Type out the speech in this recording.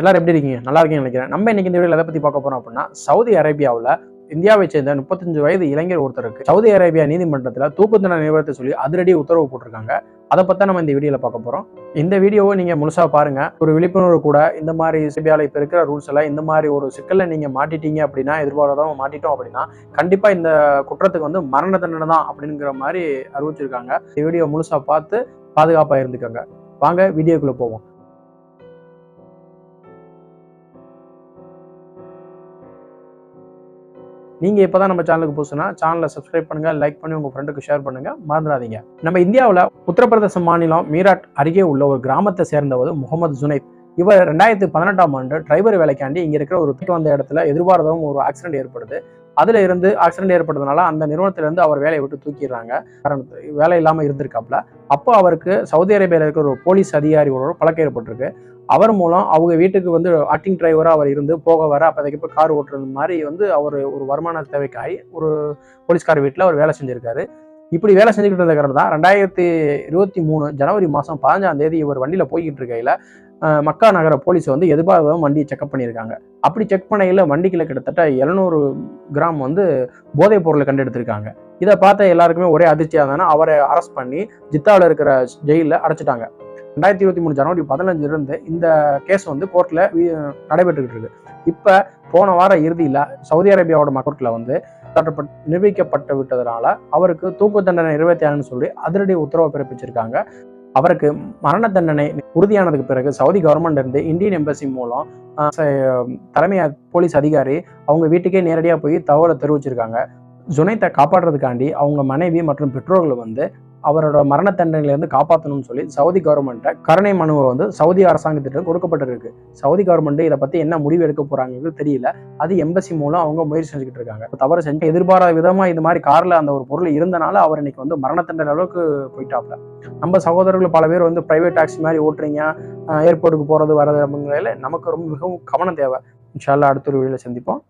எல்லாரும் எப்படி இருக்கீங்க? நல்லா இருக்கீங்க நினைக்கிறேன். நம்ம இன்னைக்கு இந்த வீடியோவில் எதை பற்றி பார்க்க போறோம் அப்படின்னா சவுதி அரேபியாவில் இந்தியாவை சேர்ந்த முப்பத்தஞ்சு வயது இளைஞர் ஒருத்தருக்கு சவுதி அரேபியா நீதிமன்றத்தில் தூக்கு தண்டனை நிறுவனத்தை சொல்லி அதிரடி உத்தரவு போட்டிருக்காங்க. அதை பற்றி நம்ம இந்த வீடியோவில் பார்க்க போகிறோம் இந்த வீடியோவை நீங்கள் முழுசாக பாருங்க. ஒரு விழிப்புணர்வு கூட இந்த மாதிரி சிபியாவில் இப்போ இருக்கிற ரூல்ஸ் எல்லாம் இந்த மாதிரி ஒரு சிக்கலில் நீங்கள் மாட்டிட்டீங்க அப்படின்னா எதிர்பாராதவங்க மாட்டிட்டோம் அப்படின்னா கண்டிப்பாக இந்த குற்றத்துக்கு வந்து மரண தண்டனை தான் அப்படிங்கிற மாதிரி அறிவிச்சிருக்காங்க. இந்த வீடியோ முழுசாக பார்த்து பாதுகாப்பாக இருந்துக்கோங்க. வாங்க வீடியோக்குள்ளே போவோம். நீங்க இப்பதான் நம்ம சேனலுக்கு புதுசுனா சேனலை சப்ஸ்கிரைப் பண்ணுங்க லைக் பண்ணி உங்கள் ஃப்ரெண்டுக்கு ஷேர் பண்ணுங்கள் மறந்துடாதீங்க. நம்ம இந்தியாவில் உத்தரப்பிரதேச மாநிலம் மீராட் அருகே உள்ள ஒரு கிராமத்தை சேர்ந்தவர் முகமது ஜுனைத். இவர் ரெண்டாயிரத்தி பதினெட்டாம் ஆண்டு டிரைவர் வேலைக்காண்டி இங்கே இருக்கிற ஒரு திட்டு வந்த இடத்துல எதிர்பாராதவும் ஒரு ஆக்சிடென்ட் ஏற்படுது. அதுல இருந்து ஆக்சிடென்ட் ஏற்பட்டதுனால அந்த நிறுவனத்திலேருந்து அவர் வேலையை விட்டு தூக்கிடுறாங்க. காரணத்து வேலை இல்லாமல் இருந்திருக்காப்புல. அப்போ அவருக்கு சவுதி அரேபியாவில் இருக்கிற ஒரு போலீஸ் அதிகாரியோட பழக்கம் ஏற்பட்டிருக்கு. அவர் மூலம் அவங்க வீட்டுக்கு வந்து ஆக்டிங் டிரைவராக அவர் இருந்து போக வர அப்போதைக்கு இப்போ கார் ஓட்டுறது மாதிரி வந்து அவர் ஒரு வருமான தேவைக்காய் ஒரு போலீஸ்கார் வீட்டில் அவர் வேலை செஞ்சுருக்காரு. இப்படி வேலை செஞ்சுக்கிட்டு இருந்த காரணம் தான் ரெண்டாயிரத்தி இருபத்தி மூணு ஜனவரி மாதம் பதினஞ்சாம் தேதி இவர் வண்டியில் போய்கிட்டு இருக்கையில் மக்கா நகர போலீஸ் வந்து எதிர்பார்க்காம வண்டியை செக்அப் பண்ணியிருக்காங்க. அப்படி செக் பண்ணையில் வண்டிக்குள்ள கிட்டத்தட்ட எழுநூறு கிராம் வந்து போதைப் பொருளை கண்டெடுத்திருக்காங்க. இதை பார்த்த எல்லாருக்குமே ஒரே அதிர்ச்சியாக இருந்தாங்கன்னா அவரை அரெஸ்ட் பண்ணி ஜித்தாவில் இருக்கிற ஜெயிலில் அடைச்சிட்டாங்க. ரெண்டாயிரத்தி இருபத்தி மூணு ஜனவரி பதினஞ்சிலிருந்து இந்த கேஸ் வந்து கோர்ட்ல நடைபெற்றுக்கிட்டு இருக்கு. இப்ப போன வார இறுதியில சவுதி அரேபியாவோட கோர்ட்ல வந்து தட்டப்பட் நிரூபிக்கப்பட்டு விட்டதுனால அவருக்கு தூக்கு தண்டனை நிறைவேற்றியாங்கன்னு சொல்லி அதிரடி உத்தரவு பிறப்பிச்சிருக்காங்க. அவருக்கு மரண தண்டனை உறுதியானதுக்கு பிறகு சவுதி கவர்மெண்ட் இருந்து இந்தியன் எம்பசி மூலம் தலைமை போலீஸ் அதிகாரி அவங்க வீட்டுக்கே நேரடியாக போய் தகவலை தெரிவிச்சிருக்காங்க. ஜுனைத்தை காப்பாற்றுறதுக்காண்டி அவங்க மனைவி மற்றும் பெற்றோர்கள் வந்து அவரோட மரண தண்டனையிலேருந்து காப்பாற்றணும்னு சொல்லி சவுதி கவர்மெண்ட்டை கருணை மனுவை வந்து சவுதி அரசாங்கத்திட்டம் கொடுக்கப்பட்டிருக்கு. சவுதி கவர்மெண்ட் இதை பற்றி என்ன முடிவு எடுக்க போகிறாங்கிறது தெரியல. அது எம்பசி மூலம் அவங்க முயற்சி செஞ்சுக்கிட்டு இருக்காங்க. தவறு செஞ்சு எதிர்பாராத விதமாக இது மாதிரி காரில் அந்த ஒரு பொருள் இருந்தனால அவர் இன்னைக்கு வந்து மரண தண்டனை அளவுக்கு போயிட்டாப்ல. நம்ம சகோதரர்கள் பல பேர் வந்து பிரைவேட் டாக்ஸி மாதிரி ஓட்டுறீங்க ஏர்போர்ட்டுக்கு போகிறது வர்றது அப்படிங்கிறதுல நமக்கு ரொம்ப மிகவும் கவனம் தேவை. இன்ஷால்லா அடுத்த ஒரு வீடியோவில் சந்திப்போம்.